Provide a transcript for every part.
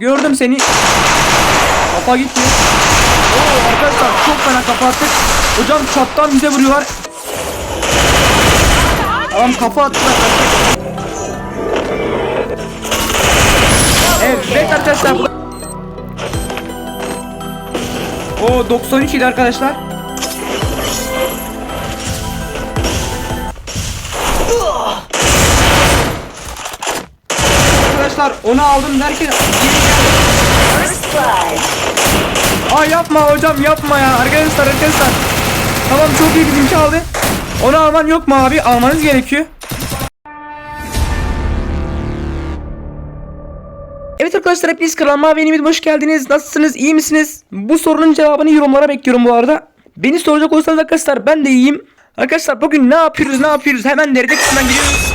Gördüm seni. Kafa gitti. Oo arkadaşlar çok fena kafa attık. Hocam çattan bize vuruyorlar. Tamam kafa attılar. Evet arkadaşlar. O 93 idi arkadaşlar. Arkadaşlar onu aldım derken. Aa yapma hocam yapma ya arkadaşlar arkadaşlar. Tamam çok iyi bizimki aldı. Onu alman yok mu abi? Almanız gerekiyor. Evet arkadaşlar hepiniz kanalıma ve yeni hoş geldiniz. Nasılsınız? iyi misiniz? Bu sorunun cevabını yorumlara bekliyorum bu arada. Beni soracak olursanız arkadaşlar ben de iyiyim. Arkadaşlar bugün ne yapıyoruz ne yapıyoruz? Hemen derede kısmından gidiyoruz.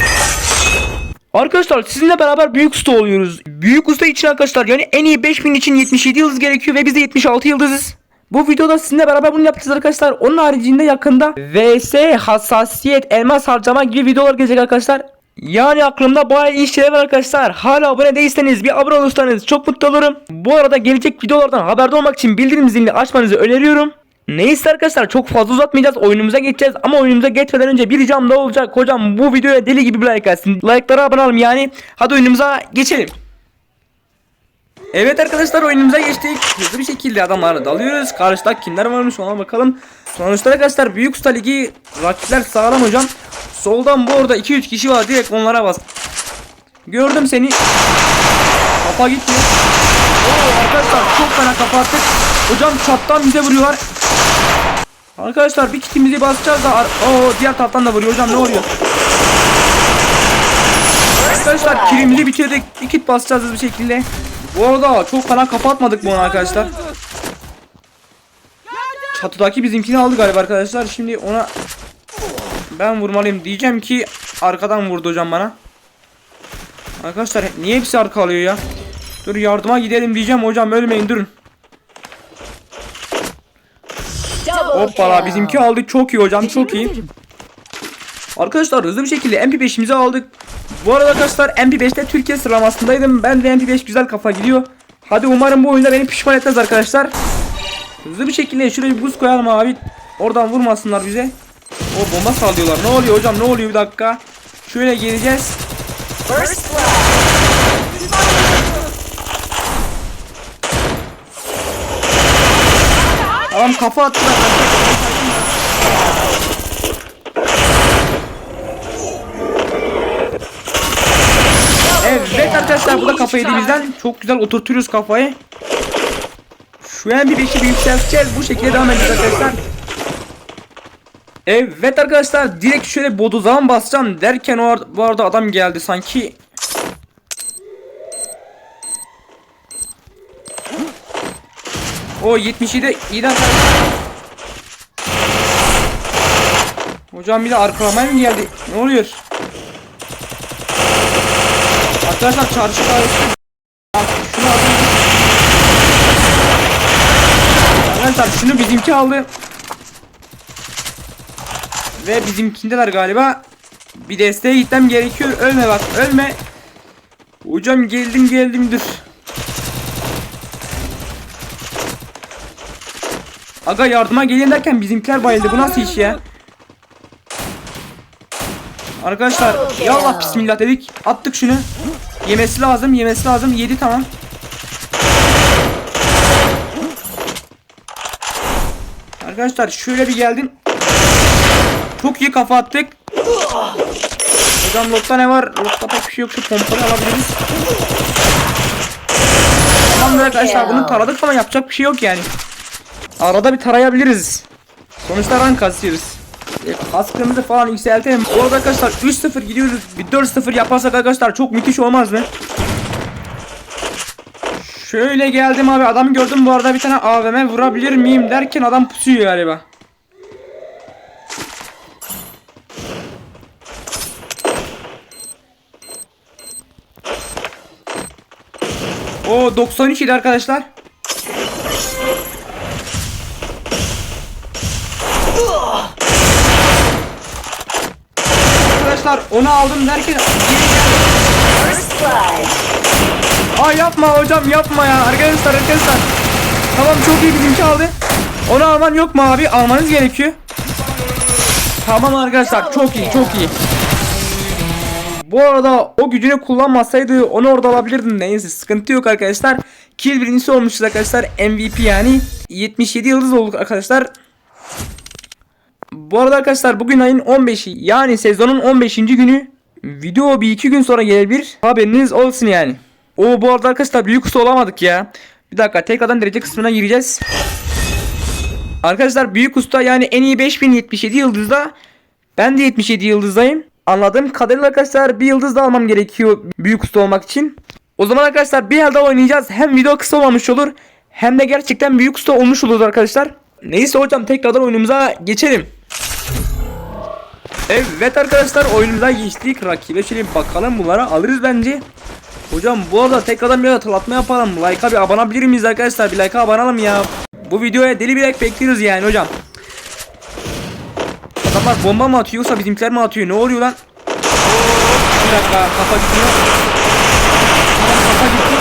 Arkadaşlar sizinle beraber büyük usta oluyoruz. Büyük usta için arkadaşlar yani en iyi 5000 için 77 yıldız gerekiyor ve biz de 76 yıldızız. Bu videoda sizinle beraber bunu yapacağız arkadaşlar. Onun haricinde yakında VS, hassasiyet, elmas harcama gibi videolar gelecek arkadaşlar. Yani aklımda bayağı iyi şeyler var arkadaşlar. Hala abone değilseniz bir abone olursanız çok mutlu olurum. Bu arada gelecek videolardan haberdar olmak için bildirim zilini açmanızı öneriyorum. Neyse arkadaşlar çok fazla uzatmayacağız. Oyunumuza geçeceğiz. Ama oyunumuza geçmeden önce bir ricam da olacak. Hocam bu videoya deli gibi bir like gelsin. Like'lara abone olalım yani. Hadi oyunumuza geçelim. Evet arkadaşlar oyunumuza geçtik. Hızlı bir şekilde adamlara dalıyoruz. Karşıda kimler varmış ona bakalım. Sonuçta arkadaşlar büyük usta ligi rakipler sağlam hocam. Soldan bu arada 2-3 kişi var direkt onlara bas. Gördüm seni. Kafa gitti Oo arkadaşlar çok fena kafa attık. Hocam çattan bize vuruyorlar Arkadaşlar bir kitimizi basacağız da Oo diğer taraftan da vuruyor hocam ne oluyor? Arkadaşlar kilimizi bitirdik. Bir kit basacağız hızlı bir şekilde. Bu arada çok fena kapatmadık bunu arkadaşlar. Çatıdaki bizimkini aldı galiba arkadaşlar. Şimdi ona ben vurmalıyım diyeceğim ki arkadan vurdu hocam bana. Arkadaşlar niye hepsi arka alıyor ya? Dur yardıma gidelim diyeceğim hocam ölmeyin durun. Hoppala bizimki aldı çok iyi hocam çok iyi. Arkadaşlar hızlı bir şekilde MP5'imizi aldık. Bu arada arkadaşlar MP5'te Türkiye sıralamasındaydım. Ben de MP5 güzel kafa gidiyor. Hadi umarım bu oyunda beni pişman etmez arkadaşlar. Hızlı bir şekilde şuraya bir buz koyalım abi. Oradan vurmasınlar bize. O bomba sallıyorlar. Ne oluyor hocam ne oluyor bir dakika. Şöyle geleceğiz. First blood. Adam kafa attılar. Evet arkadaşlar bu da kafa yedi bizden. Çok güzel oturtuyoruz kafayı. Şu an bir beşi bir yükselteceğiz. Bu şekilde devam edeceğiz arkadaşlar. Evet arkadaşlar direkt şöyle bodozaman basacağım derken o bu arada adam geldi sanki. O 77 iyi arkadaşlar. Hocam bir de arkalamaya mı geldi? Ne oluyor? Arkadaşlar çarşı. Bak, Şunu aldım. Arkadaşlar şunu bizimki aldı. Ve bizimkindeler galiba. Bir desteğe gitmem gerekiyor. Ölme bak ölme. Hocam geldim geldim Aga yardıma gelin derken bizimkiler bayıldı. Bu nasıl iş ya? Arkadaşlar ya Allah bismillah dedik. Attık şunu. Yemesi lazım, yemesi lazım. Yedi tamam. Arkadaşlar şöyle bir geldin. Çok iyi kafa attık. Hocam lotta ne var? Lotta pek bir şey yok. Şu pompalı alabiliriz. Tamamdır arkadaşlar bunu taradık ama yapacak bir şey yok yani. Arada bir tarayabiliriz. Sonuçta rank kasıyoruz. E, kaskımızı falan yükseltelim. Bu arada arkadaşlar 3-0 gidiyoruz. Bir 4-0 yaparsak arkadaşlar çok müthiş olmaz mı? Şöyle geldim abi adamı gördüm bu arada bir tane AVM vurabilir miyim derken adam pusuyor galiba. O 93 idi arkadaşlar. Arkadaşlar onu aldım derken. Ay yapma hocam yapma ya arkadaşlar arkadaşlar. Tamam çok iyi bizimki aldı. Onu alman yok mu abi? Almanız gerekiyor. Tamam arkadaşlar çok iyi çok iyi. Bu arada o gücünü kullanmasaydı onu orada alabilirdin neyse sıkıntı yok arkadaşlar. Kill birincisi olmuşuz arkadaşlar MVP yani 77 yıldız olduk arkadaşlar. Bu arada arkadaşlar bugün ayın 15'i yani sezonun 15. günü video bir iki gün sonra gelebilir haberiniz olsun yani. O bu arada arkadaşlar büyük usta olamadık ya. Bir dakika tekrardan derece kısmına gireceğiz. Arkadaşlar büyük usta yani en iyi 5077 yıldızda ben de 77 yıldızdayım. Anladığım kadarıyla arkadaşlar bir yıldız da almam gerekiyor büyük usta olmak için. O zaman arkadaşlar bir elde oynayacağız. Hem video kısa olmamış olur hem de gerçekten büyük usta olmuş oluruz arkadaşlar. Neyse hocam tekrardan oyunumuza geçelim. Evet arkadaşlar oyunumuza geçtik. Rakibe şöyle bakalım bunlara alırız bence. Hocam bu arada tekrardan bir hatırlatma yapalım. Like'a bir abone olabilir miyiz arkadaşlar? Bir like'a abone olalım ya. Bu videoya deli bir like bekliyoruz yani hocam. Adamlar bomba mı atıyor yoksa bizimkiler mi atıyor? Ne oluyor lan? Bir dakika kafa gidiyor. Tamam kafa gitti.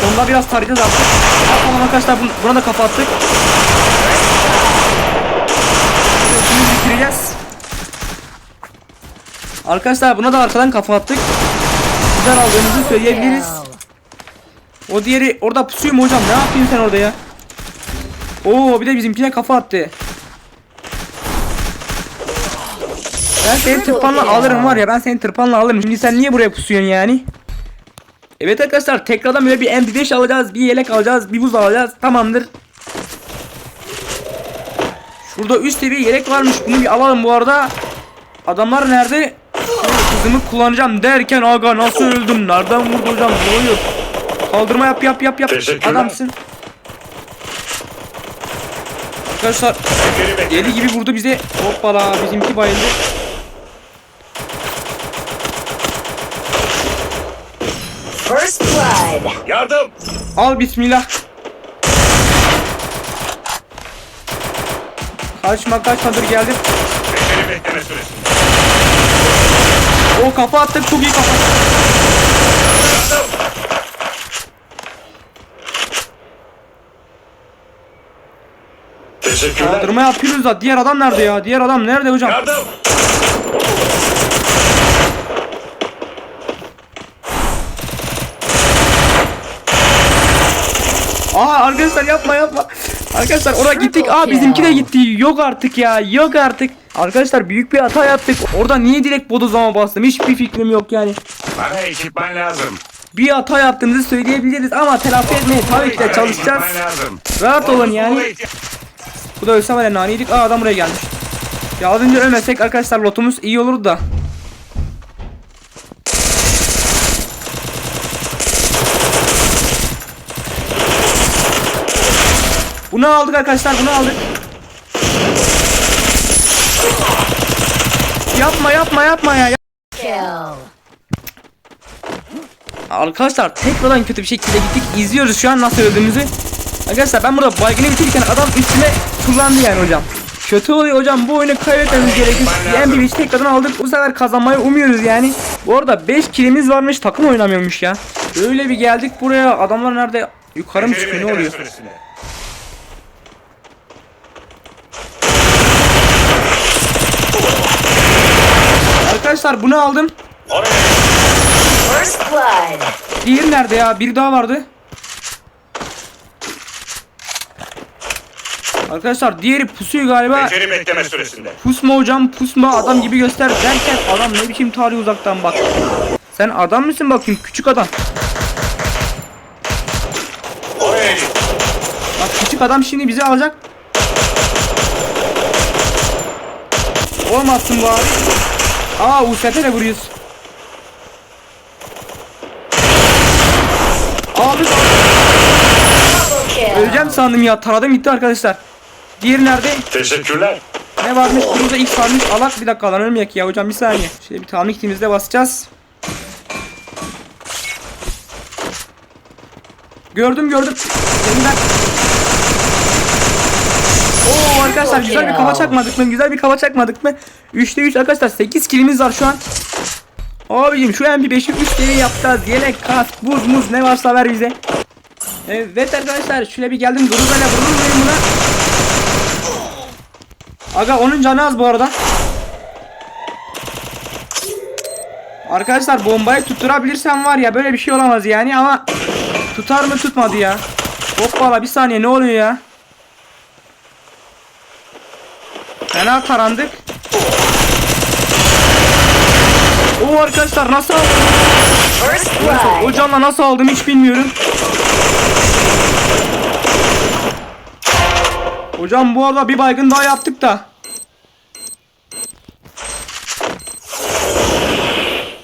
Sonunda biraz tarayacağız artık. Tamam arkadaşlar bun- buna da kafa attık. Şimdi bitireceğiz. Arkadaşlar buna da arkadan kafa attık. Güzel aldığımızı söyleyebiliriz. O diğeri orada pusuyor mu hocam? Ne yapayım sen orada ya? Oo bir de bizimkine kafa attı. Ben seni tırpanla alırım var ya ben seni tırpanla alırım. Şimdi sen niye buraya pusuyorsun yani? Evet arkadaşlar tekrardan böyle bir MP5 alacağız, bir yelek alacağız, bir buz alacağız. Tamamdır. Şurada üst seviye yelek varmış. Bunu bir alalım bu arada. Adamlar nerede? Kızımı kullanacağım derken aga nasıl öldüm? Nereden vurdu hocam? Ne oluyor? Kaldırma yap yap yap yap. Adamsın. Arkadaşlar deli gibi vurdu bize. Hoppala bizimki bayıldı. First blood. Yardım. Al bismillah. Kaçma kaçma dur geldim. Beceri bekleme süresi. O kafa attık çok iyi kafa. Teşekkürler. Kaldırma yapıyoruz da diğer adam nerede ya? Diğer adam nerede hocam? Yardım. Aa arkadaşlar yapma yapma. Arkadaşlar oraya gittik. Aa bizimki de gitti. Yok artık ya. Yok artık. Arkadaşlar büyük bir hata yaptık. Orada niye direkt bodozlama bastım? Hiçbir fikrim yok yani. Bana ekipman lazım. Bir hata yaptığımızı söyleyebiliriz ama telafi etmeye tabii ki de çalışacağız. Rahat olun yani. Bu da ölse var ya naneydik. Aa adam buraya gelmiş. Ya az önce ölmesek arkadaşlar lotumuz iyi olurdu da. Bunu aldık arkadaşlar bunu aldık. Yapma yapma yapma ya. Arkadaşlar tekrardan kötü bir şekilde gittik. İzliyoruz şu an nasıl öldüğümüzü. Arkadaşlar ben burada baygını bitirirken adam üstüme kullandı yani hocam. Kötü oluyor hocam bu oyunu kaybetmemiz gerekir. Bir MVP tekrardan aldık. Bu sefer kazanmayı umuyoruz yani. Bu arada 5 kilimiz varmış takım oynamıyormuş ya. Böyle bir geldik buraya adamlar nerede? Yukarı mı çıkıyor ne oluyor? Arkadaşlar bunu aldım. First blood. Diğeri nerede ya? Biri daha vardı. Arkadaşlar diğeri pusuyor galiba. Beceri bekleme süresinde. Pusma hocam pusma adam gibi göster derken adam ne biçim tarih uzaktan bak. Sen adam mısın bakayım küçük adam. Oraya git. Bak küçük adam şimdi bizi alacak. Olmazsın bu abi. Aa USP'e de vuruyoruz. Abi öleceğim sandım ya taradım gitti arkadaşlar. Diğeri nerede? Teşekkürler. Ne varmış? Burada X varmış. Alak bir dakika lan ölmeyek ya hocam bir saniye. Şöyle bir tamir kitimizde basacağız. Gördüm gördüm. Elinden. Oo arkadaşlar güzel bir kafa çakmadık mı? Güzel bir kafa çakmadık mı? 3'te 3 arkadaşlar 8 kilimiz var şu an. Abicim şu MP5'i 3 seviye yapacağız. Yelek, kask, buz, muz ne varsa ver bize. Evet arkadaşlar şöyle bir geldim. Duru böyle vurur muyum buna? Aga onun canı az bu arada. Arkadaşlar bombayı tutturabilirsem var ya böyle bir şey olamaz yani ama tutar mı tutmadı ya. Hoppala bir saniye ne oluyor ya? Fena karandık. Oo arkadaşlar nasıl aldım? First O canla nasıl aldım hiç bilmiyorum. Hocam bu arada bir baygın daha yaptık da.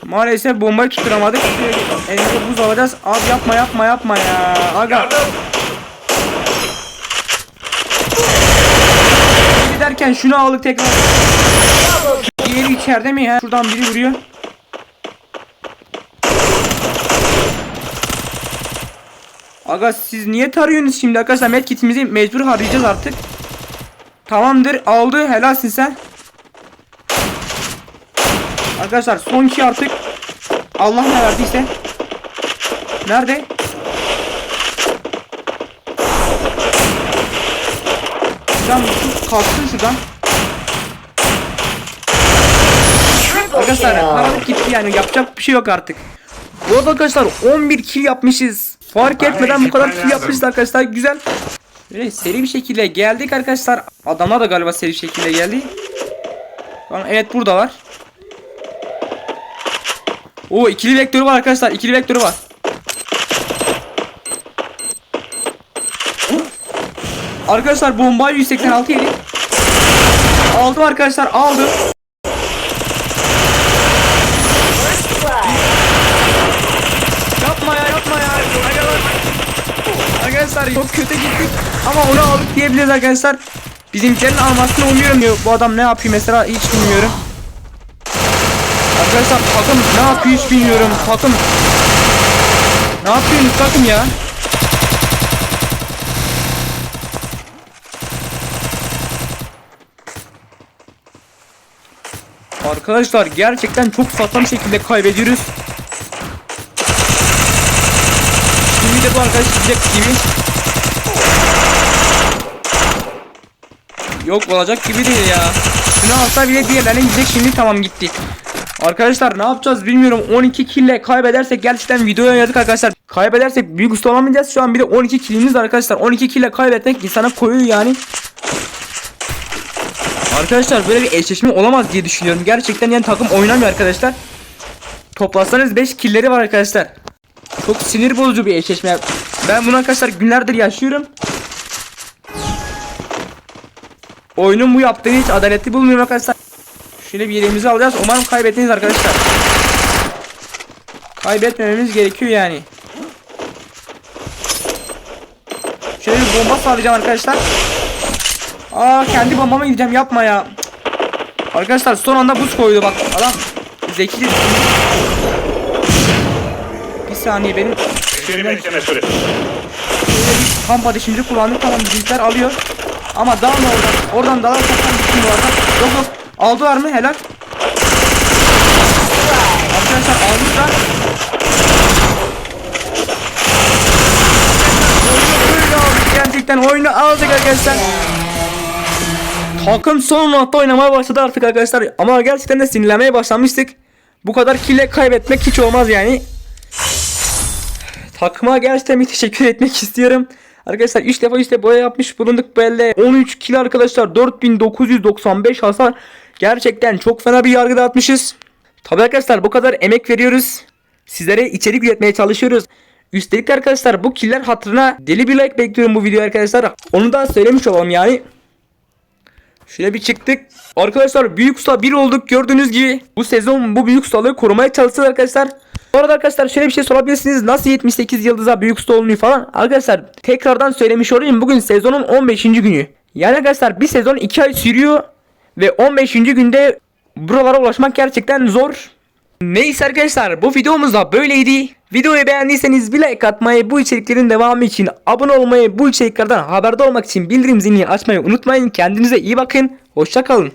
Maalesef bombayı tutturamadık. Elimize buz alacağız. Abi yapma yapma yapma ya. Aga. Giderken şunu aldık tekrar. Diğeri içeride mi ya? Şuradan biri vuruyor. Aga siz niye tarıyorsunuz şimdi arkadaşlar? Medkitimizi mecbur harcayacağız artık. Tamamdır aldı helalsin sen. Arkadaşlar son ki artık. Allah ne verdiyse. Nerede? Şu kalksın şuradan. Arkadaşlar kill. paralık gitti yani yapacak bir şey yok artık. Bu arada arkadaşlar 11 kill yapmışız. Fark etmeden bu kadar kill yapmışız arkadaşlar güzel. Böyle seri bir şekilde geldik arkadaşlar. Adamlar da galiba seri bir şekilde geldi. Tamam, evet burada var. O ikili vektörü var arkadaşlar. ikili vektörü var. Arkadaşlar bombayı 186 yedik. Aldım arkadaşlar aldım. Yapma ya yapma ya. Arkadaşlar çok kötü gittik ama onu aldık diyebiliriz arkadaşlar. Bizimkilerin almasını umuyorum diyor. Bu adam ne yapıyor mesela hiç bilmiyorum. Arkadaşlar takım ne yapıyor hiç bilmiyorum. Takım ne yapıyorsunuz takım ya? Arkadaşlar gerçekten çok saçma şekilde kaybediyoruz. Şimdi de bu arkadaş gidecek gibi. Yok olacak gibi değil ya. Şunu alsa bile diğerlerine gidecek şimdi tamam gitti. Arkadaşlar ne yapacağız bilmiyorum 12 kille kaybedersek gerçekten videoya oynadık arkadaşlar. Kaybedersek büyük usta olamayacağız şu an bir de 12 killimiz arkadaşlar 12 kille kaybetmek insana koyuyor yani. Arkadaşlar böyle bir eşleşme olamaz diye düşünüyorum. Gerçekten yani takım oynamıyor arkadaşlar. Toplasanız 5 killeri var arkadaşlar. Çok sinir bozucu bir eşleşme. Ben bunu arkadaşlar günlerdir yaşıyorum. Oyunun bu yaptığı hiç adaletli bulmuyorum arkadaşlar. Şöyle bir yerimizi alacağız. Umarım kaybettiniz arkadaşlar. Kaybetmememiz gerekiyor yani. Şöyle bir bomba sağlayacağım arkadaşlar. Aa kendi bombama gideceğim yapma ya. Arkadaşlar son anda buz koydu bak adam zekice Bir saniye benim bekleme süresi. kamp ateşimizi kullandık tamam bizimkiler alıyor. Ama dağılma oradan. Oradan dalarsak tam bütün bu arada. Yok yok. Aldılar mı? Helal. Arkadaşlar almışlar. Gerçekten oyunu aldık arkadaşlar. Takım son nokta oynamaya başladı artık arkadaşlar. Ama gerçekten de sinirlenmeye başlamıştık. Bu kadar kille kaybetmek hiç olmaz yani. Takıma gerçekten bir teşekkür etmek istiyorum. Arkadaşlar 3 defa işte boya yapmış bulunduk böyle 13 kill arkadaşlar 4995 hasar Gerçekten çok fena bir yargı dağıtmışız Tabi arkadaşlar bu kadar emek veriyoruz Sizlere içerik üretmeye çalışıyoruz Üstelik arkadaşlar bu killer hatırına deli bir like bekliyorum bu videoya arkadaşlar Onu da söylemiş olalım yani Şöyle bir çıktık. Arkadaşlar büyük usta bir olduk gördüğünüz gibi. Bu sezon bu büyük ustalığı korumaya çalışacağız arkadaşlar. Bu arada arkadaşlar şöyle bir şey sorabilirsiniz. Nasıl 78 yıldıza büyük usta olunuyor falan. Arkadaşlar tekrardan söylemiş olayım. Bugün sezonun 15. günü. Yani arkadaşlar bir sezon 2 ay sürüyor. Ve 15. günde buralara ulaşmak gerçekten zor. Neyse arkadaşlar bu videomuz da böyleydi. Videoyu beğendiyseniz bir like atmayı, bu içeriklerin devamı için abone olmayı, bu içeriklerden haberdar olmak için bildirim zilini açmayı unutmayın. Kendinize iyi bakın. Hoşçakalın.